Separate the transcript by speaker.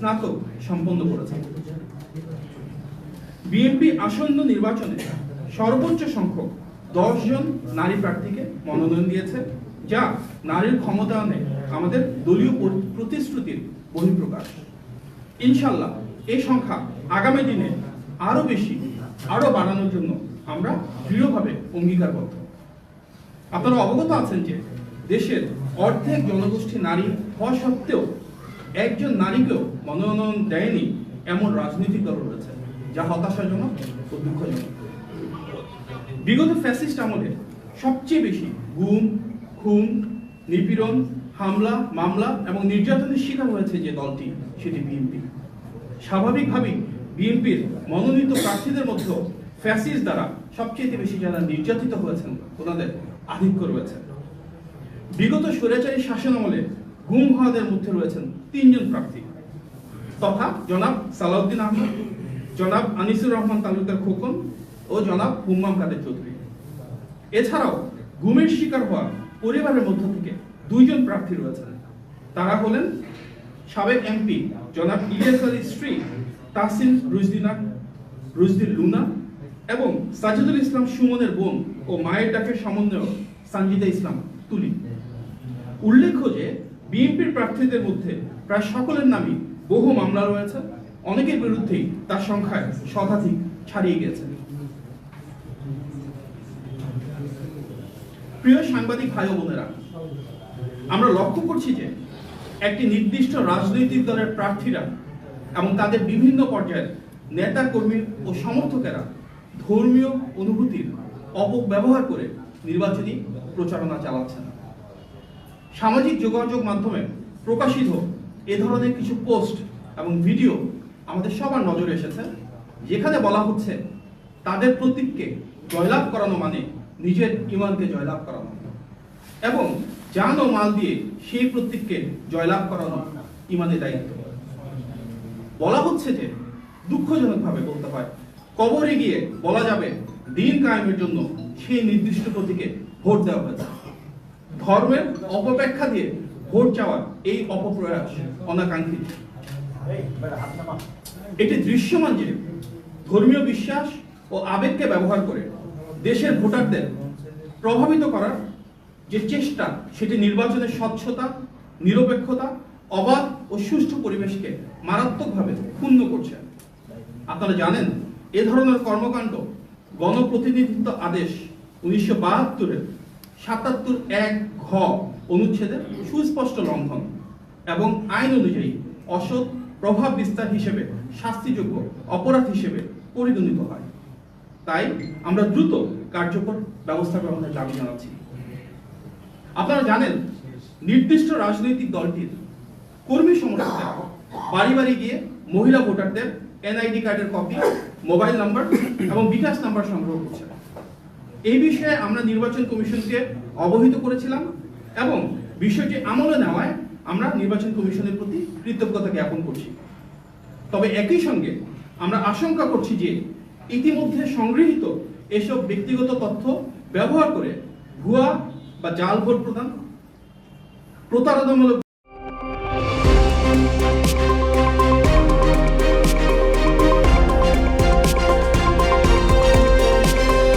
Speaker 1: স্নাতক সম্পন্ন করেছেন বিএনপি আসন্ন নির্বাচনে সর্বোচ্চ সংখ্যক দশ জন নারী প্রার্থীকে মনোনয়ন দিয়েছে, যা নারীর ক্ষমতায়নে আমাদের দলীয় প্রতিশ্রুতির বহিঃপ্রকাশ। ইনশাল্লাহ এই সংখ্যা আগামী দিনে আরও বেশি আরও বাড়ানোর জন্য আমরা দৃঢ়ভাবে অঙ্গীকারবদ্ধ। আপনারা অবগত আছেন যে দেশের অর্ধেক জনগোষ্ঠী নারী হওয়া সত্ত্বেও একজন নারীকেও মনোনয়ন দেয়নি এমন রাজনৈতিক দল রয়েছে, যা হতাশাজনক ও দুঃখজনক। বিগত ফ্যাসিস্ট আমলে সবচেয়ে বেশি গুম, খুন, নিপীড়ন, হামলা, মামলা এবং নির্যাতনের শিকার হয়েছে যে দলটি, সেটি বিএনপি। স্বাভাবিকভাবেই বিএনপির মনোনীত প্রার্থীদের মধ্যে ফ্যাসিস্ট দ্বারা সবচেয়ে বেশি যারা নির্যাতিত হয়েছেন, ওনাদের আধিক্য রয়েছে। বিগত স্বৈরাচারী শাসন আমলে গুম হওয়াদের মধ্যে রয়েছেন তিনজন প্রার্থী। তথা জনাব সালাউদ্দিন আহমদ, জনাব আনিসুর রহমান তালুকদার খোকন ও জনাব হুম্মাম কাদের চৌধুরী। এছাড়াও গুমের শিকার হওয়া পরিবারের মধ্য থেকে দুইজন প্রার্থী রয়েছেন। তারা হলেন সাবেক এমপি জনাব ইলিয়াস আলীর স্ত্রী তাহসিন রুজদিনা রুজদির লুনা এবং সাজিদুল ইসলাম সুমনের বোন ও মায়ের ডাকের সমন্বয় সঞ্জিদা ইসলাম তুলি। উল্লেখ্য যে বিএনপির প্রার্থীদের মধ্যে প্রায় সকলের নামই বহু মামলা রয়েছে। অনেকের বিরুদ্ধেই তার সংখ্যায় শতাধিক ছাড়িয়ে গেছে প্রিয় সাংবাদিক ভাই বোনেরা, আমরা লক্ষ্য করছি যে একটি নির্দিষ্ট রাজনৈতিক দলের প্রার্থীরা এবং তাদের বিভিন্ন পর্যায়ের নেতা, কর্মী ও সমর্থকেরা ধর্মীয় অনুভূতির অপব্যবহার করে নির্বাচনী প্রচারণা চালাচ্ছেন। সামাজিক যোগাযোগ মাধ্যমে প্রকাশিত এ ধরনের কিছু পোস্ট এবং ভিডিও আমাদের সবার নজরে এসেছে, যেখানে বলা হচ্ছে তাদের প্রতীককে জয়লাভ করানো মানে নিজের ইমানকে জয়লাভ করানো এবং জান ও মাল দিয়ে সেই প্রতীককে জয়লাভ করানো ইমানের দায়িত্ব। বলা হচ্ছে যে দুঃখজনকভাবে বলতে হয়, কবরে গিয়ে বলা যাবে দিন কায়েমের জন্য সেই নির্দিষ্ট প্রতীকে ভোট দেওয়া হয়েছে। ধর্মের অপব্যাখ্যা দিয়ে ভোট চাওয়ার এই অপপ্রয়াস অনাকাঙ্ক্ষিত এটি দৃশ্যমান যে ধর্মীয় বিশ্বাস ও আবেগকে ব্যবহার করে দেশের ভোটারদের প্রভাবিত করার যে চেষ্টা, সেটি নির্বাচনের স্বচ্ছতা, নিরপেক্ষতা, অবাধ ও সুষ্ঠু পরিবেশকে মারাত্মকভাবে ক্ষুণ্ণ করছে। আপনারা জানেন, এ ধরনের কর্মকাণ্ড গণপ্রতিনিধিত্ব আদেশ উনিশশো বাহাত্তরের সাতাত্তর এক ঘ অনুচ্ছেদের সুস্পষ্ট লঙ্ঘন এবং আইন অনুযায়ী অসৎ প্রভাব বিস্তার হিসেবে শাস্তিযোগ্য অপরাধ হিসেবে পরিগণিত হয়। তাই আমরা দ্রুত কার্যকর ব্যবস্থা গ্রহণের দাবি জানাচ্ছি। আপনারা জানেন, নির্দিষ্ট রাজনৈতিক দলটির কর্মী সমর্থকরা বাড়ি বাড়ি গিয়ে মহিলা ভোটারদের এনআইডি কার্ডের কপি, মোবাইল নাম্বার এবং বিকাশ নাম্বার সংগ্রহ করছে এই বিষয়ে আমরা নির্বাচন কমিশনকে অবহিত করেছিলাম এবং বিষয়টি আমলে নেওয়ায় আমরা নির্বাচন কমিশনের প্রতি কৃতজ্ঞতা জ্ঞাপন করছি। তবে একই সঙ্গে আমরা আশঙ্কা করছি যে ইতিমধ্যে সংগৃহীত এসব ব্যক্তিগত তথ্য ব্যবহার করে ভুয়া বা জাল ভোট প্রদান, প্রতারণামূলক